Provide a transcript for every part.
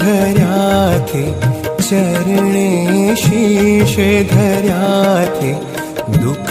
धर्याथे चरणे शीश धर्याथे दुख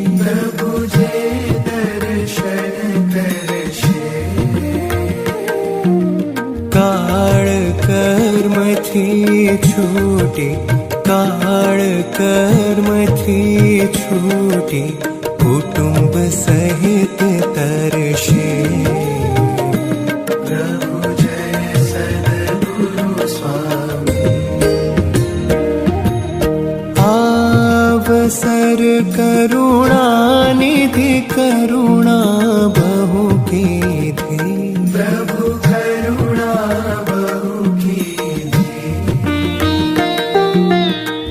कुटुंब सहित तरशे। प्रभु जय सद्गुरु स्वामी। आवसर करुणा निधि करुणा बहु कीधी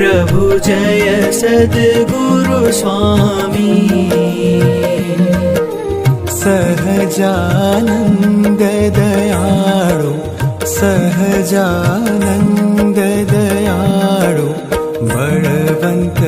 प्रभु जय सद्गुरु स्वामी। सहजानन्द दयाळु सहजानन्द दयाळु बलवन्त